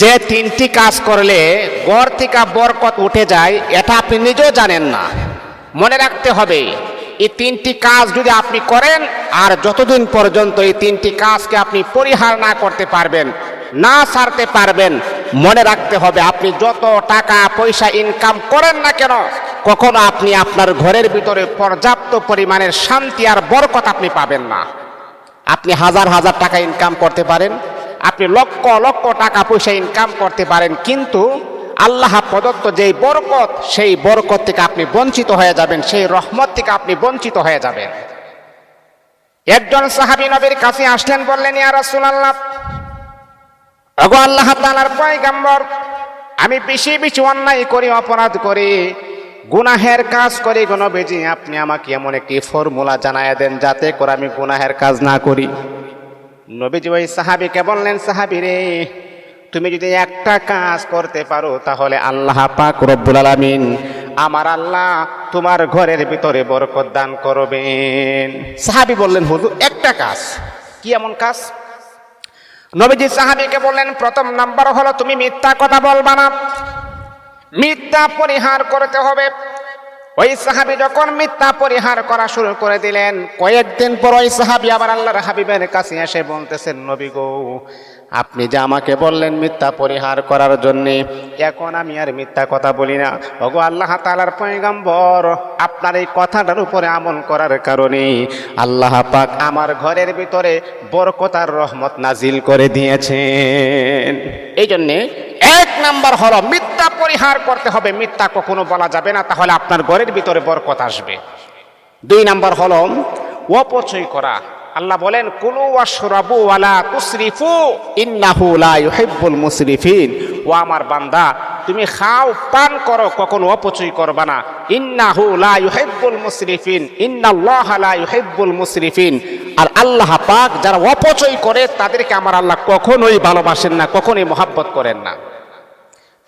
যে তিনটি কাজ করলে গড় থেকে বরকত উঠে যায়, এটা আপনি নিজেও জানেন না। মনে রাখতে হবে, এই তিনটি কাজ যদি আপনি করেন, আর যতদিন পর্যন্ত এই তিনটি কাজকে আপনি পরিহার না করতে পারবেন, না সারতে পারবেন, মনে রাখতে হবে আপনি যত টাকা পয়সা ইনকাম করেন না কেন, কখনো আপনি আপনার ঘরের ভিতরে পর্যাপ্ত পরিমাণের শান্তি আর বরকত আপনি পাবেন না। আপনি হাজার হাজার টাকা ইনকাম করতে পারেন আপনি লক্ষ লক্ষ টাকা পয়সা ইনকাম করতে পারেন, কিন্তু আল্লাহ প্রদত্ত যেই বরকত, সেই বরকত থেকে আপনি বঞ্চিত হয়ে যাবেন, সেই রহমত থেকে আপনি বঞ্চিত হয়ে যাবেন। একজন সাহাবী নবীর কাছে আসলেন, বললেন, ইয়া রাসূলুল্লাহ, ওগো আল্লাহ তাআলার পয়গম্বর, আমি বেশি বেশি অন্যায় করি, অপরাধ করি, গুনাহের কাজ করি, গো নবীজি, আপনি আমাকে এমন একটি ফর্মুলা জানায় দেন যাতে করে আমি গুনাহের কাজ না করি। নবীজি ওই সাহাবিকে বললেন, সাহাবি রে, তুমি যদি একটা কাজ করতে পারো, তাহলে আল্লাহ পাক রব্বুল আলামিন আমার আল্লাহ তোমার ঘরের ভিতরে বরকত দান করবেন। সাহাবি বললেন, হুজুর, একটা কাজ। কি এমন কাজ? নবীজি সাহাবিকে বললেন, প্রথম নাম্বার হলো, তুমি মিথ্যা কথা বলবা না। মিথ্যা পরিহার করতে হবে। ওই সাহাবি যখন মিথ্যা পরিহার করা শুরু করে দিলেন, কয়েকদিন পর ওই সাহাবি আবার আল্লাহর হাবিবের কাছে এসে বলতেছেন, নবী গো, আপনি যে আমাকে বললেন মিথ্যা পরিহার করার জন্য, এখন আমি আর মিথ্যা কথা বলি না। ওগো আল্লাহ তালার পয়গাম্বর, আপনার এই কথাটার উপরে আমল করার কারণে আল্লাহ পাক আমার ঘরের ভিতরে বরকতার রহমত নাজিল করে দিয়েছেন। এই জন্যে এক নাম্বার হলো মিথ্যা পরিহার করতে হবে, মিথ্যা কখনো বলা যাবে না, তাহলে আপনার ঘরের ভিতরে বরকত আসবে। দুই নাম্বার হলো, অপচয় করা। আল্লাহ বলেন, কুলু ওয়াশরাবু ওয়ালা তুসরিফু, ইন্নাহু লা ইউহিব্বুল মুসরিফিন। ও আমার বান্দা, তুমি খাও, পান করো, কখনো অপচয় করবা না। ইন্নাহু লা ইউহিব্বুল মুসরিফিন, ইন্নাল্লাহা লা ইউহিব্বুল মুসরিফিন। আর আল্লাহ পাক যারা অপচয় করে, তাদেরকে আমার আল্লাহ কখনোই ভালোবাসেন না, কখনোই মহাব্বত করেন না।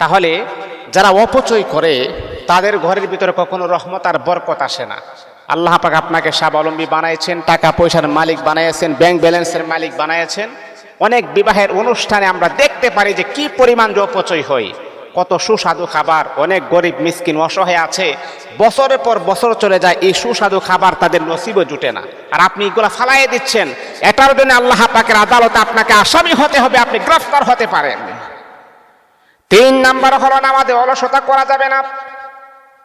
তাহলে যারা অপচয় করে, তাদের ঘরের ভিতরে কখনো রহমত আর বরকত আসে না। আল্লাহ পাক আপনাকে স্বাবলম্বী বানাইছেন টাকা পয়সার মালিক বানাইছেন ব্যাংক ব্যালেন্সের মালিক বানাইছেন। অনেক বিবাহের অনুষ্ঠানে আমরা দেখতে পারি যে কি পরিমাণ যে অপচয় হয়। কত সুস্বাদু খাবার, অনেক গরিব মিসকিন অসহায় আছে। বছরের পর বছর চলে যায়, এই সুস্বাদু খাবার তাদের নসিবও জুটে না। আর আপনি এগুলো ফালাইয়ে দিচ্ছেন, এটার জন্য আল্লাহ পাকের আদালতে আপনাকে আসামি হতে হবে, আপনি গ্রেফতার হতে পারেন। তিন নাম্বার হলো নামাজে অলসতা করা যাবে না।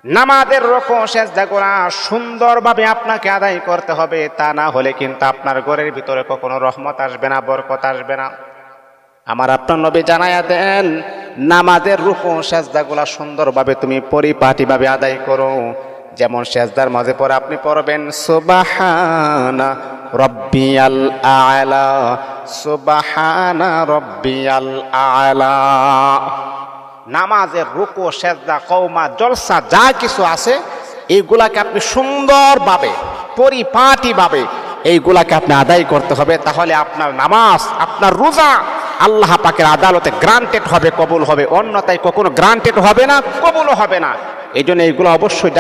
নামাজের রকম সেজদা করা সুন্দরভাবে আপনাকে আদায় করতে হবে, তা না হলে কিন্তু আপনার ঘরের ভিতরে কখনো রহমত আসবে না, বরকত আসবে না। আমার আপনার নবী জানায়া দেন, নামাজের রূপম সেজদাগুলা সুন্দরভাবে তুমি পরিপাটিভাবে আদায় করো। যেমন সেজদার মাঝে পরে আপনি পড়বেন, সুবাহানা রব্বিয়াল আলা। সুবাহানা রব্বিয়াল আলা। নামাজের রুকু, সেজদা কৌমা জলসা, যা কিছু আছে, এইগুলাকে আপনি সুন্দরভাবে, পরিপাটিভাবে এইগুলাকে আপনি আদায় করতে হবে। তাহলে আপনার নামাজ, আপনার রোজা আল্লাহ পাকের আদালতে গ্রান্টেড হবে, কবুল হবে। অন্যতায় কখনো গ্রান্টেড হবে না, কবুলও হবে না। এই জন্য এইগুলো অবশ্যই